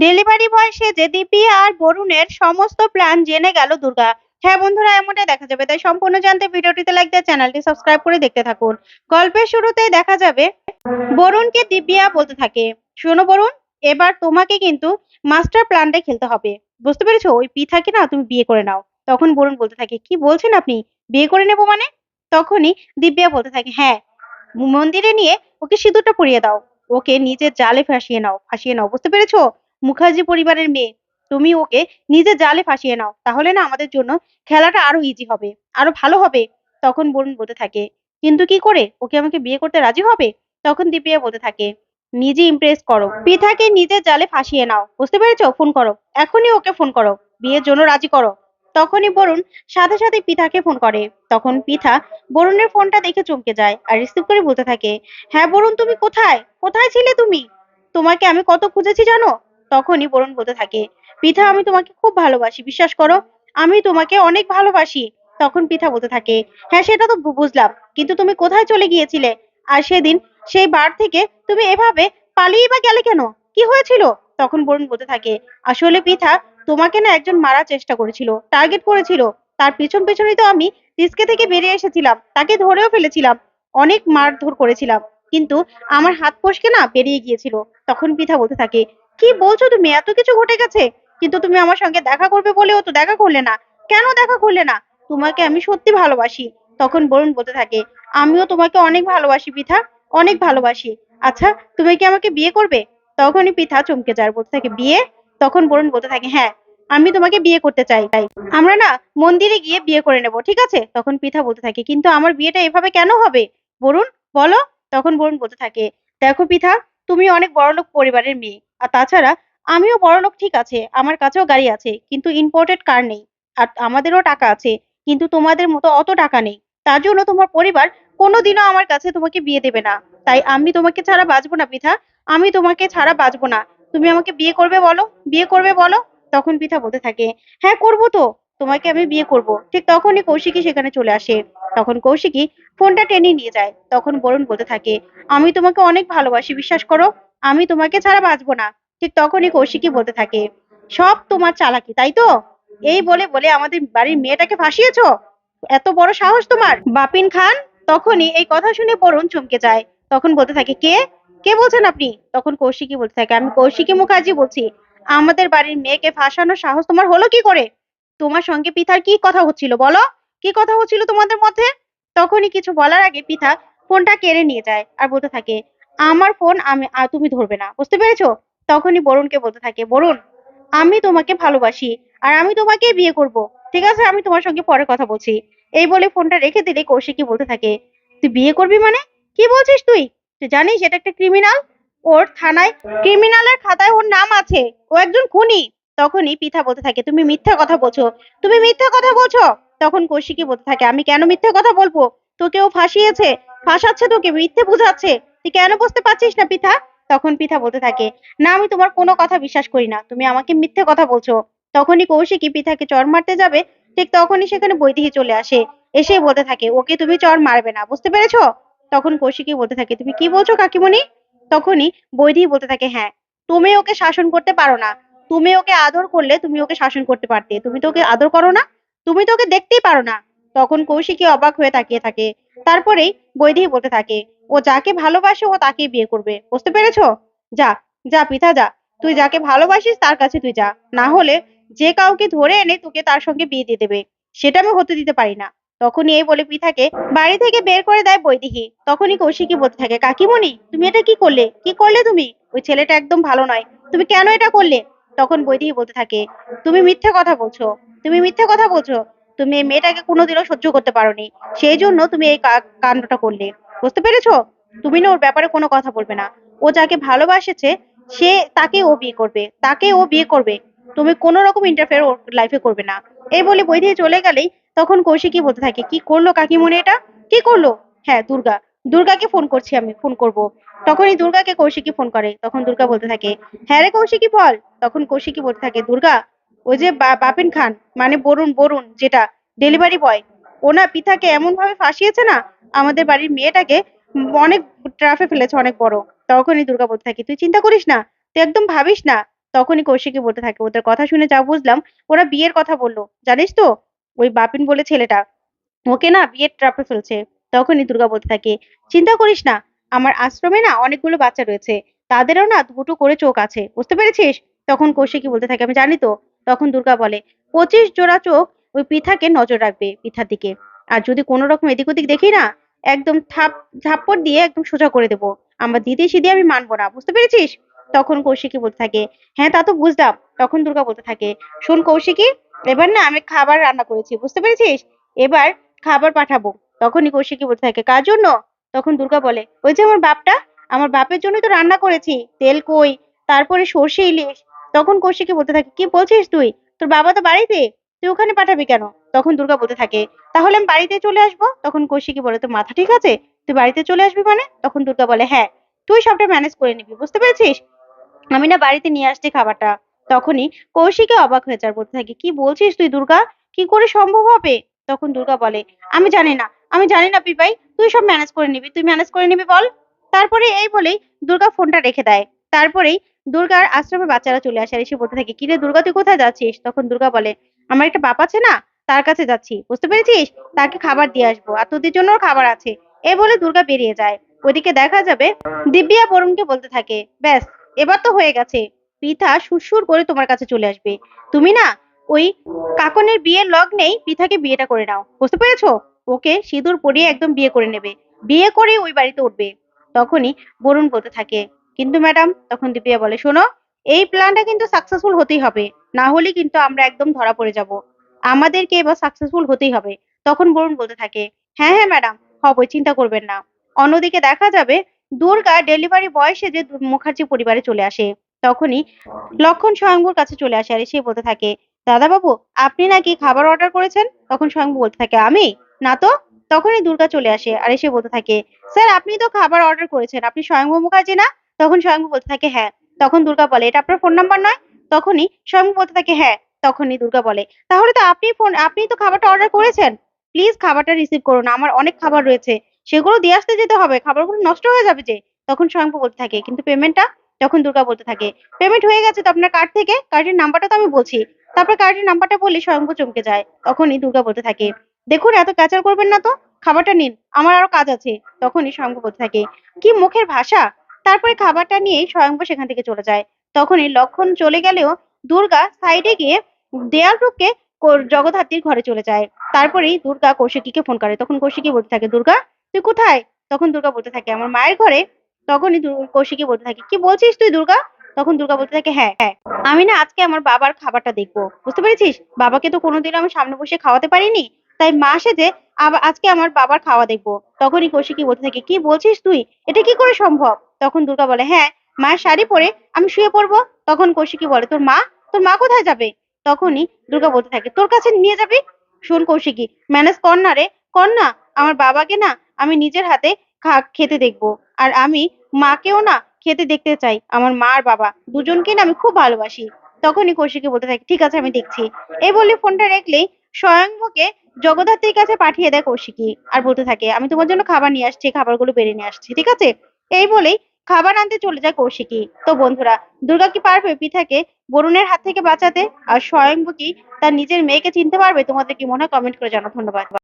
Delivery boy সেজে দীপি আর বরুণের সমস্ত plan জেনে গেল দুর্গা। হ্যাঁ বন্ধুরা, এমনটাই দেখা যাবে। তাই সম্পূর্ণ জানতে ভিডিওটিতে লাইক দিয়ে চ্যানেলটি সাবস্ক্রাইব করে দেখতে থাকুন। গল্পের শুরুতেই দেখা যাবে, বরুণকে দিব্যা বলতে থাকে, শোনো বরুণ, এবার তোমাকে কিন্তু মাস্টার প্ল্যানটা খেলতে হবে। বুঝতে পেরেছ? ওই পিঠাকে না, তুমি বিয়ে করে নাও। তখন বরুণ বলতে থাকে, কি বলছেন আপনি? বিয়ে করে নেব মানে? তখনই দিব্যা বলতে থাকে হ্যাঁ মন্দিরে নিয়ে ওকে সিঁদুরটা পরিয়ে দাও। ওকে নিজের জালে ফাঁসিয়ে নাও ফাঁসিয়ে নাও। বুঝতে পেরেছ? মুখার্জি পরিবারের মেয়ে। তুমি ওকে নিজের জালে ফাঁসিয়ে নাও, তাহলে না আমাদের জন্য খেলাটা আরও ইজি হবে, আরও ভালো হবে, তখন বরুণ বলতে থাকে। কিন্তু কি করে? ওকে আমাকে বিয়ে করতে রাজি হবে? তখন দীপিয়া বলতে থাকে, নিজে ইমপ্রেস করো। পিঠাকে নিজের জালে ফাঁসিয়ে নাও, বুঝতে পেরেছ? ফোন করো। এখনই ওকে ফোন করো, বিয়ের জন্য রাজি করো। তখনই বরুণ সাথে সাথে পিঠাকে ফোন করে। তখন পিঠা বরুণের ফোনটা দেখে চমকে যায় আর রিসিভ করে বলতে থাকে হ্যাঁ বরুণ, তুমি কোথায়? কোথায় ছিলে তুমি? তোমাকে আমি কত খুঁজেছি জানো? তখনই বরুণ বলতে থাকে। পিঠা আমি তোমাকে খুব ভালোবাসি, বিশ্বাস করো, আমি তোমাকে অনেক ভালোবাসি, তখন পিঠা বলতে থাকে হ্যাঁ সেটা তো বুঝলাম, কিন্তু তুমি কোথায় চলে গিয়েছিলে? আর সেদিন সেই বার থেকে তুমি এভাবে পালিয়ে বা গেলে কেন? কি হয়েছিল? তখন বরুণ বলতে থাকে, আসলে পিঠা তোমাকে না একজন মারার চেষ্টা করেছিল, টার্গেট করেছিল। তার পিছন পেছনেই তো আমি রিস্কে থেকে বেরিয়ে এসেছিলাম, তাকে ধরেও ফেলেছিলাম, অনেক মারধর করেছিলাম, কিন্তু আমার হাত ফসকে না বেরিয়ে গিয়েছিল। তখন পিঠা বলতে থাকে কি বলছো তুমি? এত কিছু ঘটে গেছে। কিন্তু তুমি আমার সঙ্গে দেখা করবে বলেও তো দেখা করলে না। কেন দেখা করলে না? তোমাকে আমি সত্যি ভালোবাসি। তখন বরুণ বলতে থাকে, আমিও তোমাকে অনেক ভালোবাসি পিঠা, অনেক ভালোবাসি। আচ্ছা তুমি কি আমাকে বিয়ে করবে? তখনই পিঠা চমকে যায়। বলতে থাকে, বিয়ে? তখন বরুণ বলতে থাকে হ্যাঁ আমি তোমাকে বিয়ে করতে চাই। তাই আমরা না মন্দিরে গিয়ে বিয়ে করে নেব, ঠিক আছে? তখন পিঠা বলতে থাকে, কিন্তু আমার বিয়েটা এভাবে কেন হবে? বরুণ, বলো? তখন বরুণ বলতে থাকে, দেখো পিঠা, তুমি অনেক বড়লোক পরিবারের মেয়ে। আর তাছাড়া আমিও বড়লোক ঠিক আছে, আমার কাছেও গাড়ি আছে, কিন্তু ইম্পোর্টেড কার নেই। আর আমাদেরও টাকা আছে, কিন্তু তোমাদের মতো অত টাকা নেই। তার জন্য তোমার পরিবার কোনোদিনও আমার কাছে তোমাকে বিয়ে দেবে না। তাই আমি তোমাকে ছাড়া বাঁচবো না পিঠা আমি তোমাকে ছাড়া বাঁচবো না। তুমি আমাকে বিয়ে করবে বলো? বিয়ে করবে বলো? তখন পিঠা বলতে থাকে হ্যাঁ করব তো। তোমাকে আমি বিয়ে করব। ঠিক তখনই কৌশিকী সেখানে চলে আসে। তখন কৌশিকী ফোনটা টেনে নিয়ে যায়। তখন বরুণ বলতে থাকে, আমি তোমাকে অনেক ভালোবাসি, বিশ্বাস করো। আমি তোমাকে ছাড়া বাঁচবো না। ঠিক তখনই কৌশিকী বলতে থাকে, সব তোমার চালাকি, তাই তো? এই বলে বলে আমাদের বাড়ির মেয়েটাকে ফাঁসিয়েছো? এত বড় সাহস তোমার? বাপিন খান তখনই এই কথা শুনে বরুণ চমকে যায়। তখন বলতে থাকে, কে? কে বলছেন আপনি? তখন কৌশিকী বলতে থাকে, আমি কৌশিকী মুখার্জি বলছি। আমাদের বাড়ির মেয়েকে ফাঁসানোর সাহস তোমার হলো কি করে? তোমার সঙ্গে পিঠার কি কথা হচ্ছিল, বলো? কি কথা হচ্ছিল তোমাদের মধ্যে? তখনই কিছু বলার আগে পিঠা ফোনটা কেড়ে নিয়ে যায় আর বলতে থাকে, আমার ফোন আমি তুমি ধরবে না, বুঝতে পেরেছ? তখনই বরুণকে বলতে থাকে, বরুণ, আমি তোমাকে ভালোবাসি আর আমি তোমাকে বিয়ে করব। ঠিক আছে? আমি তোমার সঙ্গে পরে কথা বলছি। এই বলে ফোনটা রেখে দিলে কৌশিকী বলতে থাকে, তুই বিয়ে করবি মানে? কি বলছিস তুই? তুই জানিস এটা একটা ক্রিমিনাল ওর থানায় ক্রিমিনালের খাতায় ওর নাম আছে। ও একজন খুনি। তখনই পিঠা বলতে থাকে, তুমি মিথ্যা কথা বলছো। তুমি মিথ্যা কথা বলছো? তখন কৌশিকী বলতে থাকে, আমি কেন মিথ্যা কথা বলব? তোকে ও ফাঁসিয়েছে, ফাঁসাচ্ছে তোকে, মিথ্যে বুঝাচ্ছে। তুই কেন বুঝতে পারছিস না পিঠা তখন পিঠা বলতে থাকে, না, আমি তোমার কোনো কথা বিশ্বাস করি না। তুমি আমাকে মিথ্যে কথা বলছো। তখনই কৌশিকী পিঠাকে চর মারতে যাবে, ঠিক তখনই সেখানে বৈদেহী চলে আসে। এসে বলতে থাকে, ওকে তুমি চর মারবে না, বুঝতে পেরেছ? তখন কৌশিকী বলতে থাকে, তুমি কি বলছো কাকিমণি? তখনই বৈদেহী বলতে থাকে হ্যাঁ তুমি ওকে শাসন করতে পারো না। তুমি ওকে আদর করলে তুমি ওকে শাসন করতে পারতে। তুমি তো ওকে আদর করো না, তুমি তো ওকে দেখতেই পারো না। তখন কৌশিকী অবাক হয়ে তাকিয়ে থাকে। তারপরেই বৈদেহী বলতে থাকে ও যাকে ভালোবাসে ও তাকেই বিয়ে করবে। বুঝতে পেরেছ? যা যা পিতা, যা। তুই যাকে ভালোবাসিস তার কাছে তুই যা। না হলে যে কাউকে ধরে এনে তোকে তার সঙ্গে বিয়ে দিয়ে দেবে। সেটা আমি হতে দিতে পারি না। তখনই এই বলে পিতাকে বাড়ি থেকে বের করে দেয় বৈদেহী তখনই কৌশিকী বলতে থাকে, কাকিমণি, তুমি এটা কি করলে? কি করলে তুমি? ওই ছেলেটা একদম ভালো নয়। তুমি কেন এটা করলে? তখন বৈদেহী বলতে থাকে, তুমি মিথ্যে কথা বলছো। তুমি মিথ্যে কথা বলছো। তুমি এই মেয়েটাকে কোনোদিনও সহ্য করতে পারোনি। সেই জন্য তুমি এই কাণ্ডটা করলে। বুঝতে পেরেছ? তুমি না ওর ব্যাপারে কোনো কথা বলবে না। ও যাকে ভালোবাসেছে, সে তাকে ও বিয়ে করবে, তাকে ও বিয়ে করবে। তুমি কোনো রকম ইন্টারফেয়ার ওর লাইফে করবে না। এই বলে বৈদেহী চলে গেলেই তখন কৌশিকী বলতে থাকে, কি করল কাকিমণি এটা? কি করল? হ্যাঁ দুর্গা। দুর্গাকে ফোন করছি আমি ফোন করব। তখনই দুর্গাকে কৌশিকী ফোন করে। তখন দুর্গা বলতে থাকে হ্যাঁ রে কৌশিকী, বল। তখন কৌশিকী বলতে থাকে, দুর্গা, ওই যে বাপিন খান মানে বরুণ বরুণ যেটা ডেলিভারি বয় ওনা পিতাকে এমন ভাবে ফাঁসিয়েছে না? আমাদের বাড়ির মেয়েটাকে অনেক ট্রাফে ফেলেছে, অনেক বড়। তখনই দুর্গা বলতে থাকে, তুই চিন্তা করিস না, তুই একদম ভাবিস না। তখনই কৌশিকী বলতে থাকে, ওদের কথা শুনে যা বুঝলাম, ওরা বিয়ের কথা বলল। জানিস তো, ওই বাপিন বলে ছেলেটা, ওকে না বিয়ের ট্রাপে ফেলছে। তখনই দুর্গা বলতে থাকে, চিন্তা করিস না, আমার আশ্রমে না অনেকগুলো বাচ্চা রয়েছে। তাদেরও না দুটো করে চোখ আছে, বুঝতে পেরেছিস? তখন কৌশিকী বলতে থাকে, আমি জানি তো। তখন দুর্গা বলে, পঁচিশ জোড়া চোখ ওই পিঠাকে নজর রাখবে পিঠার দিকে। আর যদি কোনো রকম এদিক ওদিক দেখি না, একদম থাপ থাপ্পড় দিয়ে একদম সোজা করে দেবো। আমার দিদি সিদি আমি মানবো না, বুঝতে পেরেছিস? তখন কৌশিকী বলতে থাকে হ্যাঁ তা তো বুঝলাম। তখন দুর্গা বলতে থাকে, শোন কৌশিকী, এবার না আমি খাবার রান্না করেছি, বুঝতে পেরেছিস? এবার খাবার পাঠাবো। তখনই কৌশিকী বলতে থাকে, কার জন্য? তখন দুর্গা বলে, ওই যে আমার বাপটা, আমার বাপের জন্য তো রান্না করেছি, তেল কই, তারপরে সর্ষে ইলিশ। তখন কৌশিকী বলতে থাকে, কি বলছিস তুই? তোর বাবা তো বাড়িতে? তুই ওখানে পাঠাবি কেন? তখন দুর্গা বলতে থাকে, তাহলে আমি বাড়িতে চলে আসব। তখন কৌশিকী বলে, তোর মাথা ঠিক আছে? তুই বাড়িতে চলে আসবি মানে? তখন দুর্গা বলে হ্যাঁ তুই সবটা ম্যানেজ করে নিবি, বুঝতে পেরেছিস? আমি না বাড়িতে নিয়ে আসছি খাবারটা। তখনই কৌশিকে অবাক হয়ে যার বলতে থাকে, কি বলছিস তুই দুর্গা? কি করে সম্ভব হবে? তখন দুর্গা বলে, আমি জানি না, আমি জানি না পিপাই, তুই সব ম্যানেজ করে নিবি, তুই ম্যানেজ করে নিবি বল। তারপরে এই বলেই দুর্গা ফোনটা রেখে দেয়। তারপরেই দুর্গার আশ্রমে বাচ্চারা চলে আসে আর এসে বলতে থাকে কিরে দুর্গা, তুই কোথায় যাচ্ছিস? তখন দুর্গা বলে আমার একটা বাপ আছে না, তার কাছে যাচ্ছি। বুঝতে পেরেছিস? তাকে খাবার দিয়ে আসব আর তোদের জন্য খাবার আছে। এ বলে দুর্গা বেরিয়ে যায়। ওদিকে দেখা যাবে দিব্যা বরুণকে বলতে থাকে, ব্যাস, এবার তো হয়ে গেছে। পৃথা সুরসুর করে তোমার কাছে চলে আসবে। তুমি না ওই কাকনের বিয়ের লগ্নেই পৃথাকে বিয়েটা করে নাও। বুঝতে পেরেছ? ওকে সিঁদুর পরিয়ে একদম বিয়ে করে নেবে। বিয়ে করে ওই বাড়িতে উঠবে। তখনই বরুণ বলতে থাকে, কিন্তু ম্যাডাম, তখন দিব্যা বলে, শোনো এই প্ল্যানটা কিন্তু সাকসেসফুল হতেই হবে। না হলে কিন্তু আমরা একদম ধরা পড়ে যাব। আমাদেরকে এবার সাকসেসফুল হতেই হবে। তখন বরুণ বলতে থাকে হ্যাঁ হ্যাঁ ম্যাডাম হবে চিন্তা করবেন না। অন্যদিকে দেখা যাবে, দুর্গা ডেলিভারি বয় সেজে দু- মুখার্জি পরিবারে চলে আসে। তখনই লক্ষণ স্বয়ংবুর কাছে চলে আসে আর এসে বলতে থাকে দাদা বাবু আপনি নাকি খাবার অর্ডার করেছেন? তখন স্বয়ংবু বলতে থাকে, আমি? না তো? তখনই দুর্গা চলে আসে আর এসে বলতে থাকে, স্যার, আপনি তো খাবার অর্ডার করেছেন। আপনি স্বয়ংবু মুখার্জি না? তখন স্বয়ংবু বলতে থাকে হ্যাঁ। তখন দুর্গা বলে, এটা আপনার ফোন নাম্বার নয়? তখনই স্বয়ংবু বলতে থাকে হ্যাঁ তখনই দুর্গা বলে। তাহলে তো আপনি ফোন আপনি তো খাবারটা অর্ডার করেছেন। প্লিজ খাবারটা রিসিভ করুন, আমার অনেক খাবার রয়েছে। সেগুলো দিয়ে আসতে যেতে হবে, খাবারগুলো নষ্ট হয়ে যাবে যে। তখন স্বয়ংবু বলতে থাকে, কিন্তু পেমেন্টটা তখন দুর্গা বলতে থাকে। পেমেন্ট হয়ে গেছে তো আপনার কার্ড থেকে কার্ডের নাম্বারটা তো আমি বলছি। তারপর কার্ডের নাম্বারটা বললে স্বয়ংবু চমকে যায়। তখনই দুর্গা বলতে থাকে, দেখুন, এত কাচার করবেন না তো? খাবারটা নিন, আমার আরও কাজ আছে। তখনই স্বয়ংবু বলতে থাকে, কি মুখের ভাষা? তারপরে খাবারটা নিয়ে স্বয়ংবু সেখান থেকে চলে যায়। তখনই লক্ষণ চলে গেলেও দুর্গা সাইডে গিয়ে দেয়াল টপকে কো- জগদ্ধাত্রীর ঘরে চলে যায়। তারপরেই দুর্গা কৌশিকীকে ফোন করে। তখন কৌশিকী বলতে থাকে, দুর্গা, তুই কোথায়? তখন দুর্গা বলতে থাকে, আমার মায়ের ঘরে। তখনই কৌশিকী বলতে থাকে, কি বলছিস তুই দুর্গা? তখন দুর্গা বলতে থাকে হ্যাঁ হ্যাঁ আমি না আজকে আমার বাবার খাবারটা দেখব। বুঝতে পেরেছিস? বাবাকে তো কোনোদিন আমি সামনে বসে খাওয়াতে পারিনি। তাই মা সেজে আবার আজকে আমার বাবার খাওয়া দেখব। তখনই কৌশিকী বলতে থাকে, কি বলছিস তুই? এটা কি করে সম্ভব? তখন দুর্গা বলে হ্যাঁ মায়ের শাড়ি পরে আমি শুয়ে পড়ব। তখন কৌশিকী বলে, তোর মা? তোর মা কোথায় যাবে? তখনই দুর্গা বলতে থাকে, তোর কাছে নিয়ে যাবি? শোন কৌশিকী, ম্যানেজ কর না রে, কর না। আমার বাবাকে না আমি নিজের হাতে খেতে দেখব। আর আমি মাকেও না খেতে দেখতে চাই, আমার মা আর বাবা। দুজনকে না আমি খুব ভালোবাসি। তখনই কৌশিকী বলতে থাকে, ঠিক আছে, আমি দেখছি। এই বলে ফোনটা রাখলেই স্বয়ংভকে জগদ্ধাত্রীর কাছে পাঠিয়ে দেয় কৌশিকী। আর বলতে থাকে, আমি তোমার জন্য খাবার নিয়ে আসছি, খাবারগুলো বেড়ে নিয়ে আসছি, ঠিক আছে? এই বলেই খাবার আনতে চলে যায় কৌশিকী। তো বন্ধুরা, দুর্গা কি পারবে পিতাকে বরুণের হাত থেকে বাঁচাতে? আর স্বয়ংভু কি তার নিজের মেয়েকে চিনতে পারবে? তোমাদের কি মনে হয়? কমেন্ট করে জানাও। ধন্যবাদ।